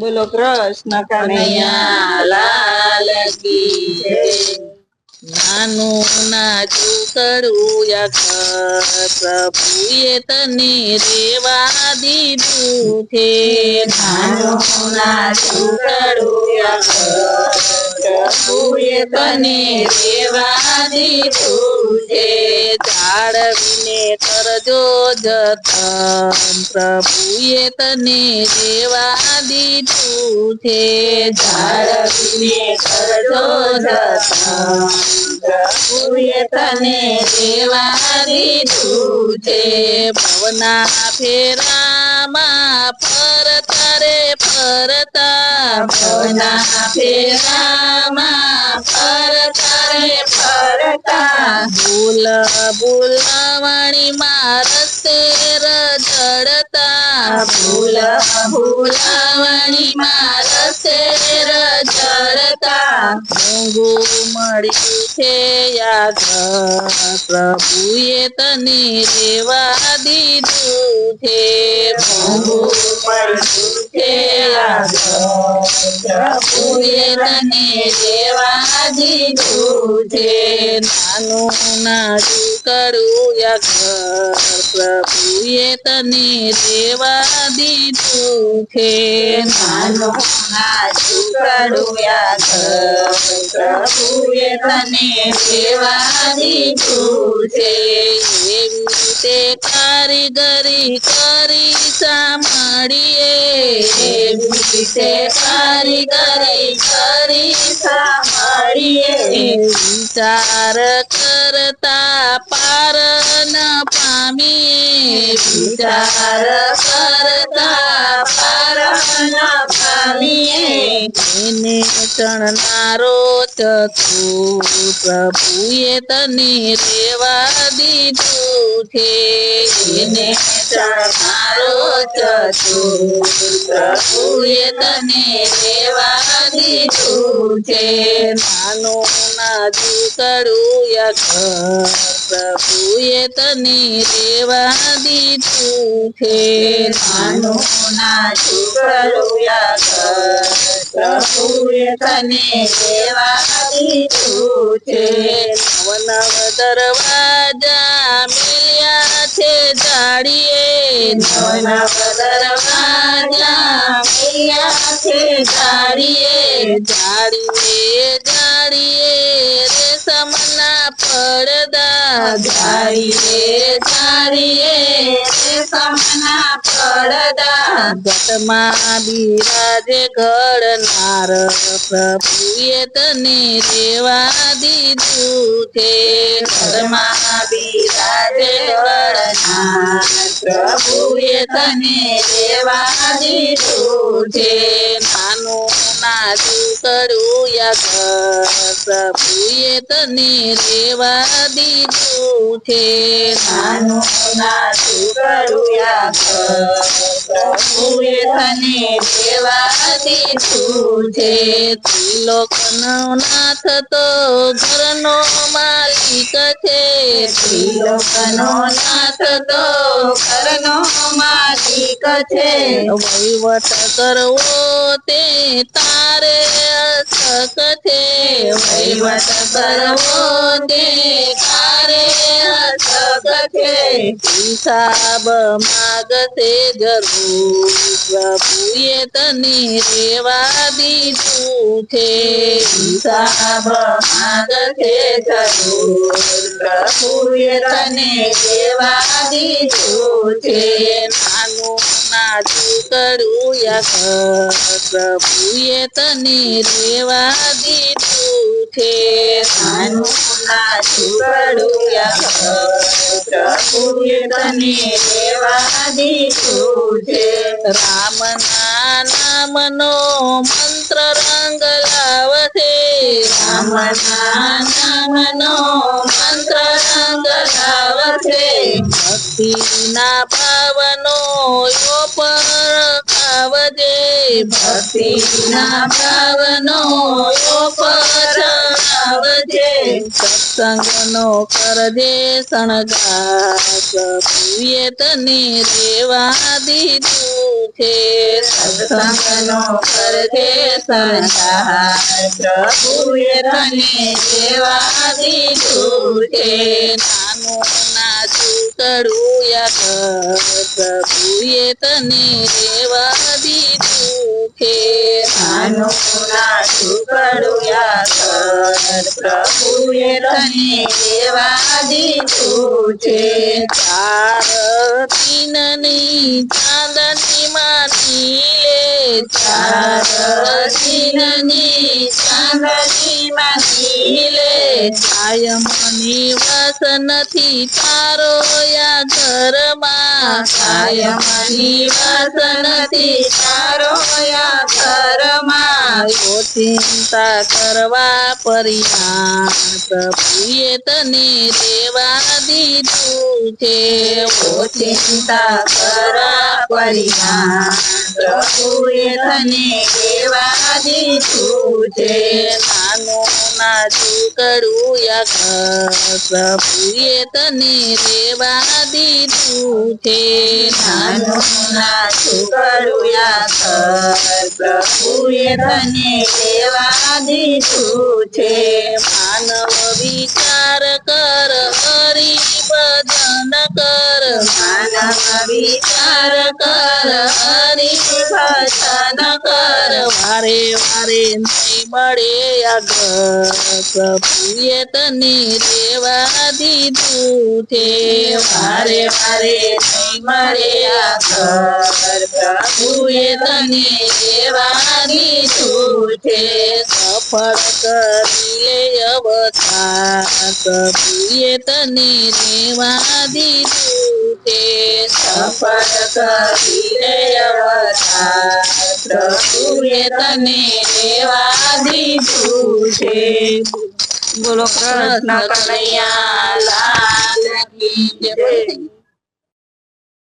બોલો કૃષ્ણ કનૈયા, લાલ કી. નાનું નાજુકડું યક્ષ પ્રભુએ તને રેવા દીધું છે નાનું નાજુકડું યક્ષ પ્રભુએ તને દીધું છે. જાળવીને કરજો જતન પ્રભુએ તને દેવા દીધું છે જાળવીને કરજો જતન. પ્રભુએ તને દીધું છે. ભવના ફેરામાં ફરતા ભવના ફેરામાં ફરતા રે ફરતા ભૂલ ભૂલવણીમાં જડતા રજડતા ભૂલ ભૂલાવણીમાં રસે જડતા મોંઘું મળી છે યાદ પ્રભુએ તને રેવા દીધું છે મોંઘું મળી છે યાદ. પ્રભુએ તને દેવા દીધું છે નાનું નાજુકડું યક્ષ પ્રભુએ તને રેવા દીધું છે. નાનો નાજુકડું યાદ. પ્રભુએ તને દેવા દીધું છે. એવી રીતે કારીગરી કરી સાંભળીએ. એવી રીતે કારીગરી કરી સાંભળીએ. વિચાર કરતા પાર ન પામીએ. વિચાર કરતા પારણ પામીએ એને ચણનારો ચતુ પ્રભુએ તને રેવા દીધું છે એને ચણનારો ચતુર પ્રભુએ તને રેવા દીધું છે નાજુ નાજુકડું યક્ષ પ્રભુએ તને રેવા દીધું છે. નાનું નાજુકડું યક્ષ પ્રભુએ તને દેવા દીધું છે. નવ નવ દરવાજા મિલ્યા છે જાડીએ. નવ નવ દરવાજા મિલ્યા છે જાડીએ. જાડીએ જાડીએ રેશમના પડદા જાડીએ જાડીએ સમના પડદા. ઘટમાં બિરાજે ઘડનાર પ્રભુએ તને રેવા દીધું છે. ઘરમાં વળનાર પ્રભુએ તને દેવા દીધું છે નાનું નાજુકડું કરું પ્રભુએ તને રેવા દીધું છે નાનું નાજુકડું યક્ષ પ્રભુએ તને દેવા દીધું છે ત્રિલોકનો નાથ તો ઘરનો માલિક છે. ત્રિલોકનો નાથ તો ઘરનો માલિક છે. વહીવટ કરવો તે તારે અશક છે. વહીવટ કરવો તે તારે અશક છે હિસાબ માગતે જરૂર. પ્રભુએ તને રેવા દીધું છે. હિસાબ માગતે જરૂર. પ્રભુએ તને રેવા દીધું છે. નાનું કરું યક્ષ પ્રભુએ તને રેવા દીધું છે નાનું નાજુકડું યક્ષ પ્રભુએ તને દેવા દીધું છે રામના નામનો મંત્ર રંગ લાવશે મંત્ર રંગ લાવશે ભક્તિના પર ભક્તિના ભાવનો પરાવજે સત્સંગનો કરજે શણગાર. પ્રભુએ તને રેવા દીધું છે સત્સંગનો કરજે સંસાર પ્રભુએ તને દેવા દીધું છે નાનું નાચું કડુયા પ્રભુએ તને રેવા દીધું છે નાનું નાનું કડુયા કર પ્રભુએ તને દેવા દીધું છે. ચાર તીનની ચાંદની માની લે. ચાર દિનની ચાંદની માની લે. કાયમની વાસ નથી તારો યા ઘરમાં કાયમની વાત નથી તારો યા ઘરમાં ઓ ચિંતા કરવા પરિણામ પ્રિય તને દેવા દીધું છે. ઓ ચિંતા કરવા પરિણામ પ્રભુએ તને દેવા દીધું છે. નાનું નાચું કરું યા પ્રભુએ તને દેવા દીધું છે નાનું નાનું કરુયા કર પ્રભુએ તને દેવા દીધું છે માનવ વિચાર કર હરિ ભજન કર માનવ વિચાર કર હરિ ભજન કર વારે વારે નહીં મળે આગળ પ્રભુએ તને દેવા દીધું છે વારે વારે નહીં મળે આગળ પ્રભુએ તને દેવા દીધું છે સફળ કરી લે અવતાર પ્રભુએ તને દેવા દીધું છે સફળ કરીને અવતાર પ્રભુએ તને દેવા દીધું છે બોલો કૃષ્ણ કનૈયા, લાલ કી જય.